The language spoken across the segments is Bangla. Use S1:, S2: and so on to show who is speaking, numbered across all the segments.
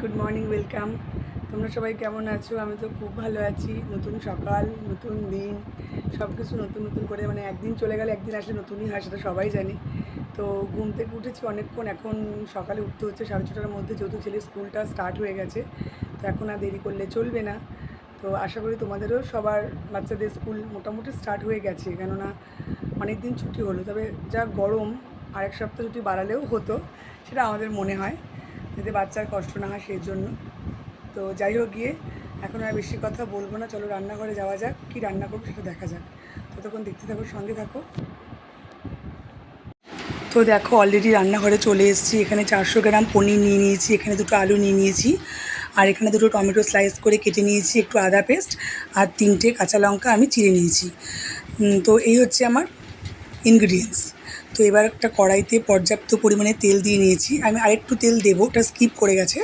S1: গুড মর্নিং ওয়েলকাম তোমরা সবাই কেমন আছো? আমি তো খুব ভালো আছি। নতুন সকাল, নতুন দিন সব কিছু নতুন নতুন করে মানে একদিন চলে গেলে, একদিন আসলে নতুনই হয়, সেটা সবাই জানি। তো ঘুম থেকে উঠেছি অনেকক্ষণ, এখন সকালে উঠতে হচ্ছে, সাড়ে ছটার মধ্যে যেহেতু ছেলে স্কুলটা স্টার্ট হয়ে গেছে, তো এখন আর দেরি করলে চলবে না। তো আশা করি তোমাদেরও সবার বাচ্চাদের স্কুল মোটামুটি স্টার্ট হয়ে গেছে, কেননা অনেক দিন ছুটি হলো। তবে যা গরম, আরেক সপ্তাহ ছুটি বাড়ালেও হতো, সেটা আমাদের মনে হয়। যাতে বাচ্চার কষ্ট না হয় সেই জন্য তো যাই হোক গিয়ে এখন আর বেশি কথা বলব না। চলো রান্নাঘরে যাওয়া যাক, কী রান্না করব সেটা দেখা যাক। ততক্ষণ দেখতে থাকো, সঙ্গে থাকো। তো দেখো অলরেডি রান্নাঘরে চলে এসেছি। এখানে চারশো গ্রাম পনির নিয়ে নিয়েছি, এখানে দুটো আলু নিয়ে নিয়েছি, আর এখানে দুটো টমেটো স্লাইস করে কেটে নিয়েছি, একটু আদা পেস্ট আর তিনটে কাঁচা লঙ্কা আমি চিড়ে নিয়েছি। তো এই হচ্ছে আমার ইনগ্রিডিয়েন্টস তো এবার একটা কড়াইতে পর্যাপ্ত পরিমাণে তেল দিয়ে নিয়েছি। আমি আরেকটু তেল দেবো, ওটা স্কিপ করে গেছে।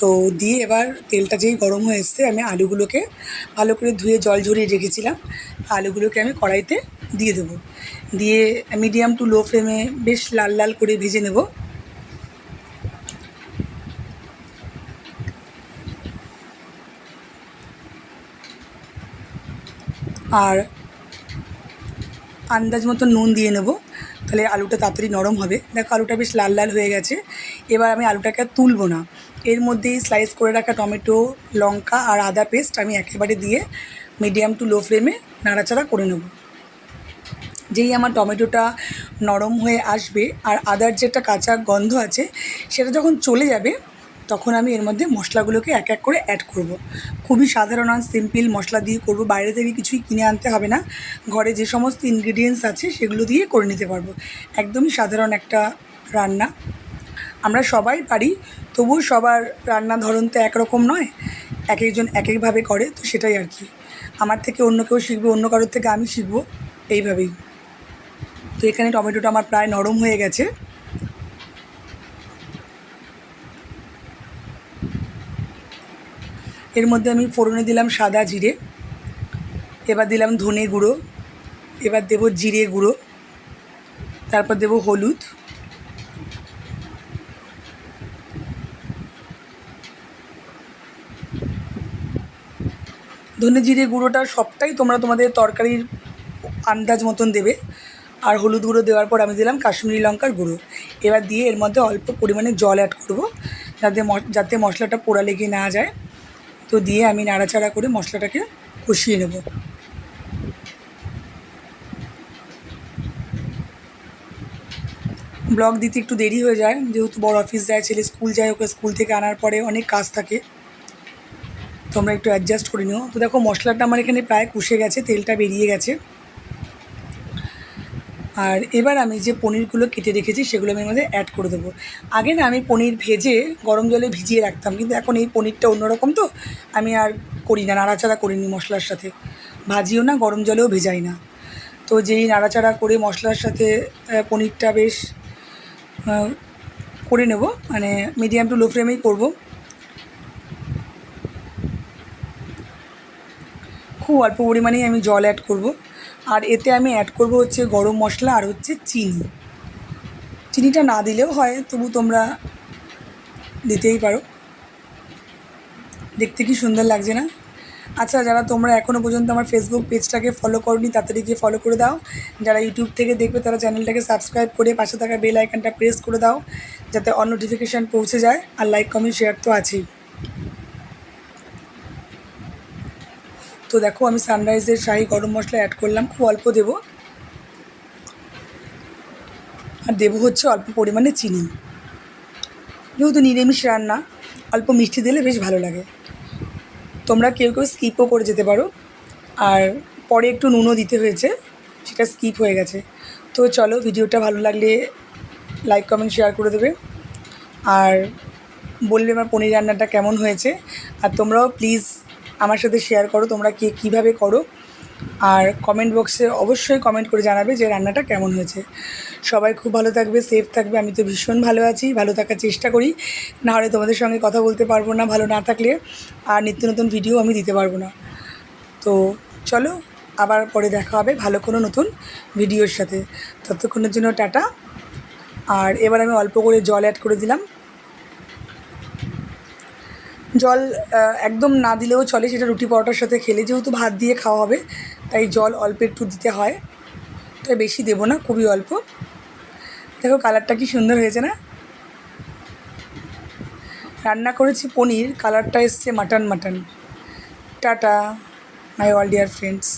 S1: তো দিয়ে এবার তেলটা যেই গরম হয়ে এসছে, আমি আলুগুলোকে ভালো করে ধুয়ে জল ঝরিয়ে রেখেছিলাম। আলুগুলোকে আমি কড়াইতে দিয়ে দেবো। দিয়ে মিডিয়াম টু লো ফ্লেমে বেশ লাল লাল করে ভেজে নেব। আর আন্দাজ মতো নুন দিয়ে নেব। তাহলে আলুটা তাড়াতাড়ি নরম হবে। দেখো, আলুটা বেশ লাল লাল হয়ে গেছে। এবার আমি আলুটাকে তুলবো না। এর মধ্যেই স্লাইস করে রাখা টমেটো, লঙ্কা আর আদা পেস্ট আমি একেবারে দিয়ে মিডিয়াম টু লো ফ্লেমে নাড়াচাড়া করে নেব। যেই আমার টমেটোটা নরম হয়ে আসবে আর আদার যে একটা কাঁচা গন্ধ আছে, সেটা যখন চলে যাবে তখন আমি এর মধ্যে মশলাগুলোকে এক এক করে অ্যাড করব। খুবই সাধারণ আর সিম্পল মশলা দিয়ে করব। বাইরে থেকে কিছুই কিনে আনতে হবে না। ঘরে যে সমস্ত ইনগ্রিডিয়েন্টস আছে সেগুলো দিয়ে করে নিতে পারব। একদমই সাধারণ একটা রান্না। আমরা সবাই পারি, তবুও সবার রান্না ধরন তো একরকম নয়। এক একজন এক একভাবে করে, তো সেটাই আর কি। আমার থেকে অন্য কেউ শিখবে, অন্য কারোর থেকে আমি শিখব। এইভাবেই। তো এখানে টমেটোটা আমার প্রায় নরম হয়ে গেছে। এর মধ্যে আমি ফোড়নে দিলাম সাদা জিরে, এবার দিলাম ধনে গুঁড়ো, এবার দেবো জিরে গুঁড়ো, তারপর দেবো হলুদ। ধনে জিরে গুঁড়োটা সবটাই তোমরা তোমাদের তরকারির আন্দাজ মতন দেবে। আর হলুদ গুঁড়ো দেওয়ার পর আমি দিলাম কাশ্মীরি লঙ্কার গুঁড়ো। এবার দিয়ে এর মধ্যে অল্প পরিমাণে জল অ্যাড করব, যাতে যাতে মশলাটা পোড়া লেগে না যায়। তো দিয়ে আমি নাড়াচাড়া করে মশলাটাকে কষিয়ে নেব। ব্লগ দিতে একটু দেরি হয়ে যায়, যেহেতু বড় অফিস যায়, ছেলে স্কুল যায়, ওকে স্কুল থেকে আনার পরে অনেক কাজ থাকে। তোমরা একটু অ্যাডজাস্ট করে নিও। তো দেখো মশলাটা আমার এখানে প্রায় কষে গেছে, তেলটা বেরিয়ে গেছে। আর এবার আমি যে পনিরগুলো কেটে রেখেছি সেগুলো আমি মধ্যে অ্যাড করে দেবো। আগে না আমি পনির ভেজে গরম জলে ভিজিয়ে রাখতাম, কিন্তু এখন এই পনিরটা অন্যরকম তো, আমি আর করি না, নাড়াচাড়া করিনি মশলার সাথে। ভাজিও না, গরম জলেও ভেজাই না। তো যেই নাড়াচাড়া করে মশলার সাথে পনিরটা বেশ করে নেব মানে মিডিয়াম টু লো ফ্লেমেই করব। খুব অল্প পরিমাণেই আমি জল অ্যাড করব। আর এতে আমি অ্যাড করব হচ্ছে গরম মশলা আর হচ্ছে চিনি। চিনিটা না দিলেও হয়, তবু তোমরা দিতেই পারো। দেখতে কি সুন্দর লাগছে না? আচ্ছা যারা তোমরা এখনও পর্যন্ত আমার ফেসবুক পেজটাকে ফলো করনি তাড়াতাড়ি গিয়ে ফলো করে দাও। যারা ইউটিউব থেকে দেখবে, তারা চ্যানেলটাকে সাবস্ক্রাইব করে পাশে থাকা বেল আইকনটা প্রেস করে দাও, যাতে অন নোটিফিকেশান পৌঁছে যায়। আর লাইক কমেন্ট শেয়ার তো আছেই। তো দেখো, আমি সানরাইজের শাহি গরম মশলা অ্যাড করলাম, খুব অল্প দেবো। আর দেবো হচ্ছে অল্প পরিমাণে চিনি। যেহেতু নিরামিষ রান্না, অল্প মিষ্টি দিলে বেশ ভালো লাগে। তোমরা কেউ কেউ স্কিপও করে যেতে পারো। আর পরে একটু নুনও দিতে হয়েছে, সেটা স্কিপ হয়ে গেছে। তো চলো, ভিডিওটা ভালো লাগলে লাইক কমেন্ট শেয়ার করে দেবে। আর বলবে আমার পনির রান্নাটা কেমন হয়েছে। আর তোমরাও প্লিজ আমার সাথে শেয়ার করো, তোমরা কে কীভাবে করো। আর কমেন্ট বক্সে অবশ্যই কমেন্ট করে জানাবে যে রান্নাটা কেমন হয়েছে। সবাই খুব ভালো থাকবে সেফ থাকবে, আমি তো ভীষণ ভালো আছি, ভালো থাকার চেষ্টা করি। নাহলে তোমাদের সঙ্গে কথা বলতে পারব না, ভালো না থাকলে আর নিত্য নতুন ভিডিও আমি দিতে পারব না। তো চলো, আবার পরে দেখা হবে ভালো কোনো নতুন ভিডিওর সাথে। ততক্ষণের জন্য টাটা। আর এবার আমি অল্প করে জল অ্যাড করে দিলাম। জল একদম না দিলেও চলে সেটা রুটি পরোটার সাথে খেলে। যেহেতু ভাত দিয়ে খাওয়া হবে, তাই জল অল্প একটু দিতে হয়। তাই বেশি দেবো না, খুবই অল্প। দেখো কালারটা কি সুন্দর হয়েছে না? রান্না করেছি পনির, কালারটা এসছে mutton mutton. Tata my all dear friends